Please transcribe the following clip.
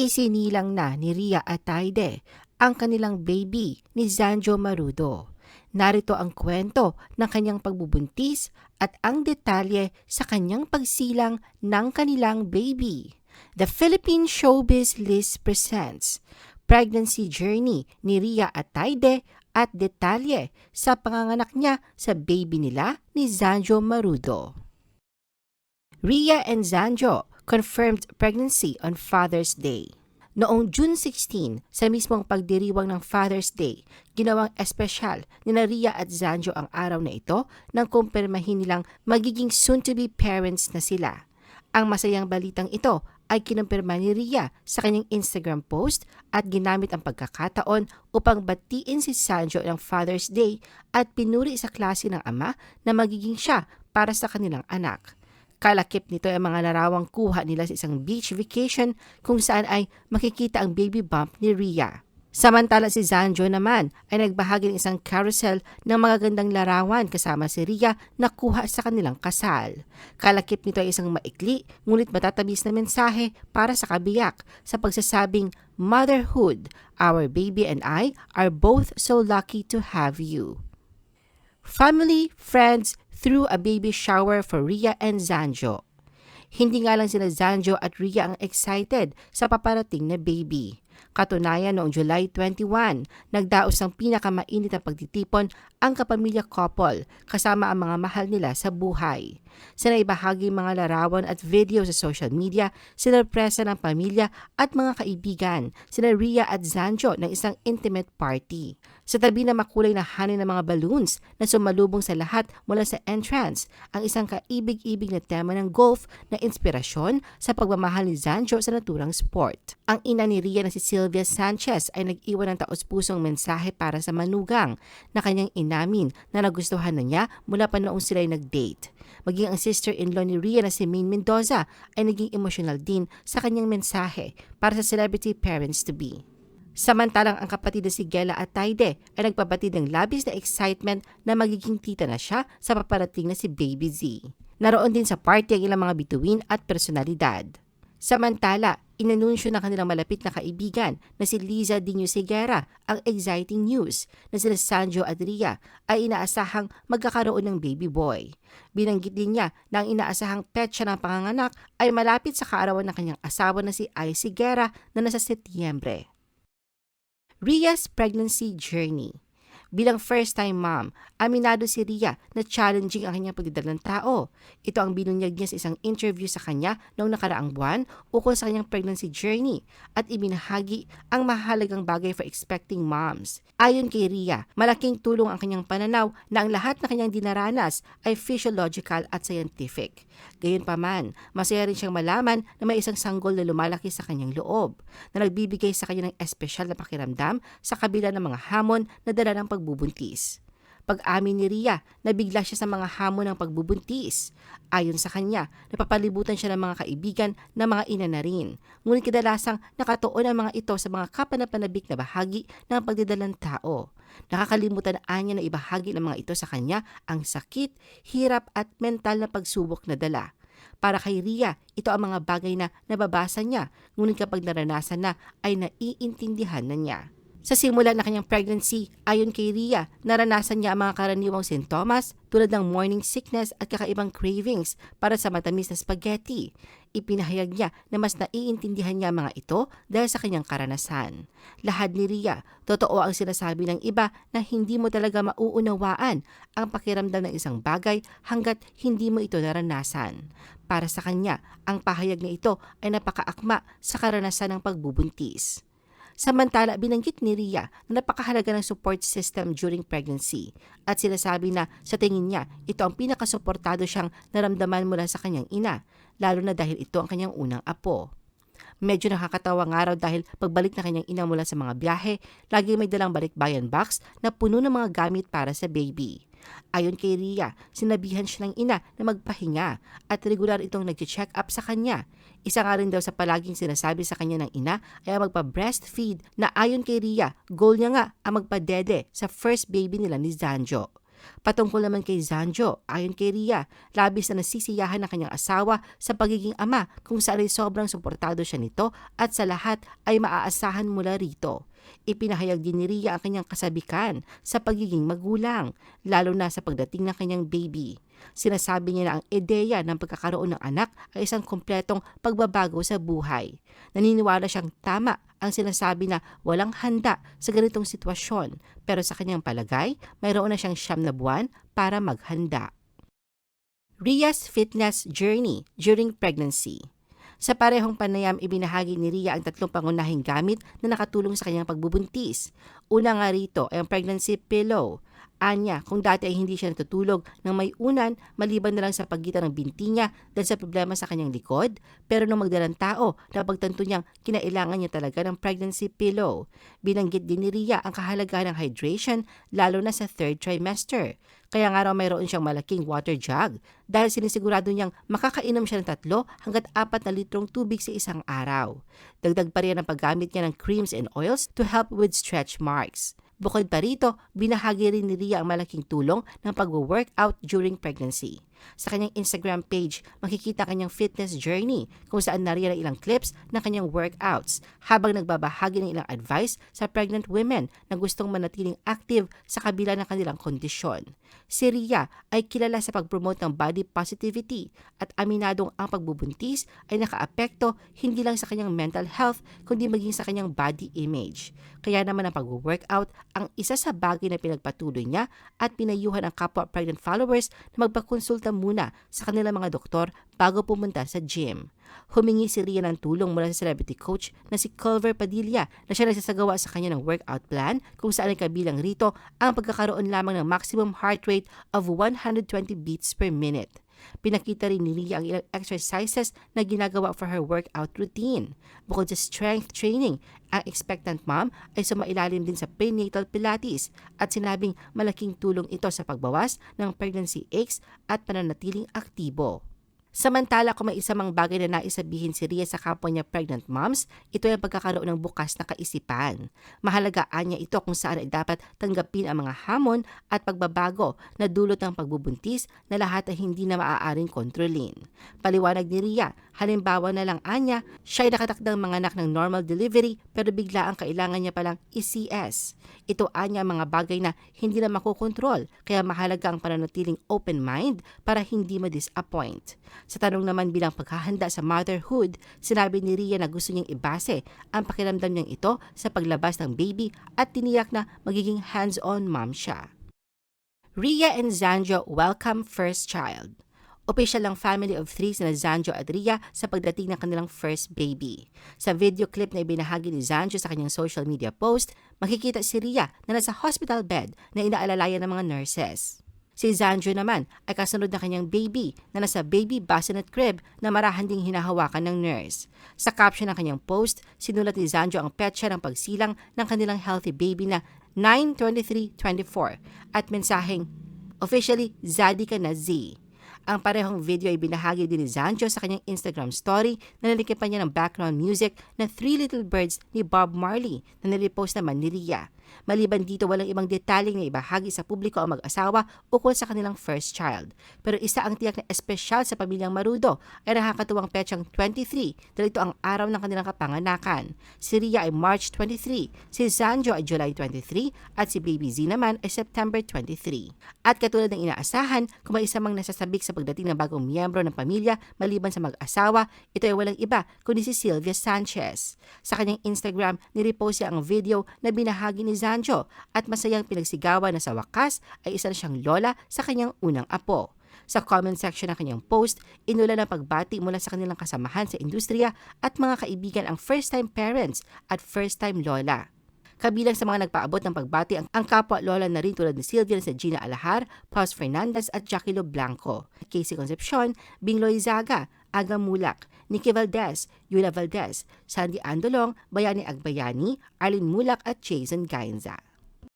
Isinilang na ni Ria Ataide ang kanilang baby ni Zanjo Marudo. Narito ang kwento ng kanyang pagbubuntis at ang detalye sa kanyang pagsilang ng kanilang baby. The Philippine Showbiz List presents Pregnancy Journey ni Ria Ataide at detalye sa panganganak niya sa baby nila ni Zanjo Marudo. Ria and Zanjo confirmed pregnancy on Father's Day. Noong June 16, sa mismong pagdiriwang ng Father's Day, ginawang espesyal ni Ria at Zanjo ang araw na ito nang kumpirmahin nilang magiging soon-to-be parents na sila. Ang masayang balitang ito ay kinumpirma ni Ria sa kanyang Instagram post at ginamit ang pagkakataon upang batiin si Sanjo ng Father's Day at pinuri sa klase ng ama na magiging siya para sa kanilang anak. Kalakip nito ay mga larawang kuha nila sa isang beach vacation kung saan ay makikita ang baby bump ni Ria. Samantala si Zanjo naman ay nagbahagi ng isang carousel ng mga gandang larawan kasama si Ria na kuha sa kanilang kasal. Kalakip nito ay isang maikli ngunit matatabis na mensahe para sa kabiyak sa pagsasabing Motherhood, our baby and I are both so lucky to have you. Family, friends, threw a baby shower for Ria and Zanjo. Hindi nga lang sila Zanjo at Ria ang excited sa paparating na baby. Katunayan noong July 21, nagdaos ng pinakamainit na pagtitipon ang kapamilya couple kasama ang mga mahal nila sa buhay. Sa naibahagi mga larawan at video sa social media, sinurpresa ng pamilya at mga kaibigan, sina Ria at Zanjo ng isang intimate party. Sa tabi na makulay na hanin ng mga balloons na sumalubong sa lahat mula sa entrance, ang isang kaibig-ibig na tema ng golf na inspirasyon sa pagmamahal ni Zanjo sa naturang sport. Ang ina ni Ria na si Sylvia Sanchez ay nag-iwan ng taos-pusong mensahe para sa manugang na kanyang inamin na nagustuhan na niya mula pa noong sila ay nag-date. Maging ang sister-in-law ni Ria na si Maine Mendoza ay naging emotional din sa kanyang mensahe para sa celebrity parents-to-be. Samantalang ang kapatid na si Gela Ataide ay nagpabatid ng labis na excitement na magiging tita na siya sa paparating na si Baby Z. Naroon din sa party ang ilang mga bituin at personalidad. Samantala, inanunsyo ng kanilang malapit na kaibigan na si Liza Dino Segura ang exciting news na sila Sanjo at Ria ay inaasahang magkakaroon ng baby boy. Binanggit din niya na ang inaasahang petsa ng panganganak ay malapit sa kaarawan ng kanyang asawa na si Ay Segura na nasa Setyembre. Ria's pregnancy journey. Bilang first-time mom, aminado si Ria na challenging ang kanyang pagdadala ng tao. Ito ang binunyag niya sa isang interview sa kanya noong nakaraang buwan ukol sa kanyang pregnancy journey at ibinahagi ang mahalagang bagay for expecting moms. Ayon kay Ria, malaking tulong ang kanyang pananaw na ang lahat na kanyang dinaranas ay physiological at scientific. Gayunpaman, masaya rin siyang malaman na may isang sanggol na lumalaki sa kanyang loob na nagbibigay sa kanya ng espesyal na pakiramdam sa kabila ng mga hamon na dala ng pagbubuntis. Pag-amin ni Ria, nabigla siya sa mga hamon ng pagbubuntis. Ayon sa kanya, napapalibutan siya ng mga kaibigan na mga ina na rin. Ngunit kadalasang nakatuon ang mga ito sa mga kapanapanabik na bahagi ng pagdidalang tao. Nakakalimutan anya na ibahagi ng mga ito sa kanya ang sakit, hirap at mental na pagsubok na dala. Para kay Ria, ito ang mga bagay na nababasa niya, ngunit kapag naranasan na ay naiintindihan na niya. Sa simula ng kanyang pregnancy, ayon kay Ria, naranasan niya ang mga karaniwang sintomas tulad ng morning sickness at kakaibang cravings para sa matamis na spaghetti. Ipinahayag niya na mas naiintindihan niya mga ito dahil sa kanyang karanasan. Lahad ni Ria, totoo ang sinasabi ng iba na hindi mo talaga mauunawaan ang pakiramdam ng isang bagay hanggat hindi mo ito naranasan. Para sa kanya, ang pahayag na ito ay napakaakma sa karanasan ng pagbubuntis. Samantala, binanggit ni Ria na napakahalaga ng support system during pregnancy at sinasabi na sa tingin niya ito ang pinakasuportado siyang naramdaman mula sa kanyang ina, lalo na dahil ito ang kanyang unang apo. Medyo nakakatawa nga raw dahil pagbalik na kanyang ina mula sa mga biyahe, lagi may dalang balikbayan box na puno ng mga gamit para sa baby. Ayon kay Ria, sinabihan siya ng ina na magpahinga at regular itong nag-check up sa kanya. Isa nga rin daw sa palaging sinasabi sa kanya ng ina ay ang magpa-breastfeed na ayon kay Ria, goal niya nga ang magpadede sa first baby nila ni Zanjo. Patungkol naman kay Zanjo, ayon kay Ria, labis na nasisiyahan ng kanyang asawa sa pagiging ama kung saan ay sobrang suportado siya nito at sa lahat ay maaasahan mula rito. Ipinahayag din ni Ria ang kanyang kasabikan sa pagiging magulang, lalo na sa pagdating ng kanyang baby. Sinasabi niya na ang ideya ng pagkakaroon ng anak ay isang kompletong pagbabago sa buhay. Naniniwala siyang tama ang sinasabi na walang handa sa ganitong sitwasyon pero sa kanyang palagay, mayroon na siyang siyam na buwan para maghanda. Ria's fitness journey during pregnancy. Sa parehong panayam, ibinahagi ni Ria ang tatlong pangunahing gamit na nakatulong sa kanyang pagbubuntis. Una nga rito ay ang pregnancy pillow. Anya, kung dati ay hindi siya natutulog ng may unan maliban na lang sa pagitan ng binti niya dahil sa problema sa kanyang likod, pero nung magdalang tao, napagtanto niyang kinailangan niya talaga ng pregnancy pillow. Binanggit din ni Ria ang kahalagahan ng hydration lalo na sa third trimester. Kaya nga raw mayroon siyang malaking water jug dahil sinisigurado niyang makakainom siya ng tatlo hanggat apat na litrong tubig sa isang araw. Dagdag pa rin ang paggamit niya ng creams and oils to help with stretch marks. Bukod pa rito, binahagi rin ni Ria ang malaking tulong ng pag-workout during pregnancy. Sa kanyang Instagram page, makikita kanyang fitness journey kung saan nariyan ang ilang clips ng kanyang workouts habang nagbabahagi ng ilang advice sa pregnant women na gustong manatiling active sa kabila ng kanilang kondisyon. Si Ria ay kilala sa pag-promote ng body positivity at aminadong ang pagbubuntis ay nakaapekto hindi lang sa kanyang mental health kundi maging sa kanyang body image. Kaya naman ang pag-workout ang isa sa bagay na pinagpatuloy niya at pinayuhan ang kapwa pregnant followers na magpakonsulta muna sa kanilang mga doktor bago pumunta sa gym. Humingi si Ria ng tulong mula sa celebrity coach na si Culver Padilla na siya nagsasagawa sa kanya ng workout plan kung saan ay kabilang rito ang pagkakaroon lamang ng maximum heart rate of 120 beats per minute. Pinakita rin ni Ria ang ilang exercises na ginagawa for her workout routine. Bukod sa strength training, ang expectant mom ay sumailalim din sa prenatal pilates at sinabing malaking tulong ito sa pagbawas ng pregnancy aches at pananatiling aktibo. Samantala kung may isa mang bagay na naisabihin si Ria sa kapwa niya pregnant moms, ito ay pagkakaroon ng bukas na kaisipan. Mahalagaan niya ito kung saan ay dapat tanggapin ang mga hamon at pagbabago na dulot ng pagbubuntis na lahat ay hindi na maaaring kontrolin. Paliwanag ni Ria, halimbawa na lang anya, siya ay nakatakdang manganak ng normal delivery pero bigla ang kailangan niya palang i-CS. Ito anya mga bagay na hindi na makokontrol kaya mahalaga ang pananatiling open mind para hindi ma-disappoint. Sa tanong naman bilang paghahanda sa motherhood, sinabi ni Ria na gusto niyang ibase ang pakiramdam niyang ito sa paglabas ng baby at tiniyak na magiging hands-on mom siya. Ria and Zanjo welcome first child. Official ang family of three na Zanjo at Ria sa pagdating ng kanilang first baby. Sa video clip na ibinahagi ni Zanjo sa kanyang social media post, makikita si Ria na nasa hospital bed na inaalalayan ng mga nurses. Si Zanjo naman ay kasunod na kanyang baby na nasa baby bassinet crib na marahan ding hinahawakan ng nurse. Sa caption ng kanyang post, sinulat ni Zanjo ang petsa ng pagsilang ng kanilang healthy baby na 9-23-24 at mensaheng, Officially, Zadi ka na Z. Ang parehong video ay binahagi din ni Zanjo sa kanyang Instagram story na nalikipan niya ng background music na Three Little Birds ni Bob Marley na nilipost naman ni Ria. Maliban dito, walang ibang detalye na ibahagi sa publiko ang mag-asawa ukol sa kanilang first child. Pero isa ang tiyak na espesyal sa pamilyang Marudo ay nakakatuwang petsang 23 dahil ito ang araw ng kanilang kapanganakan. Si Ria ay March 23, si Zanjo ay July 23 at si Baby Z naman ay September 23. At katulad ng inaasahan, kung may isa mang nasasabik sa pagdating ng bagong miyembro ng pamilya maliban sa mag-asawa, ito ay walang iba kundi si Sylvia Sanchez. Sa kanyang Instagram, nirepost niya ang video na binahagi ni Zanjo at masayang pinagsigawan na sa wakas ay isa na siyang lola sa kanyang unang apo. Sa comment section ng kanyang post, inula ng pagbati mula sa kanilang kasamahan sa industriya at mga kaibigan ang first-time parents at first-time lola. Kabilang sa mga nagpaabot ng pagbati ang, ang kapwa lola na rin tulad ni Sylvia na Gina Alahar, Paz Fernandez at Jackie Lo Blanco, Casey Concepcion, Bingloy Zaga, Aga Mulak, Nikki Valdez, Yula Valdez, Sandy Andolong, Bayani Agbayani, Arlene Mulak at Jason Gainza.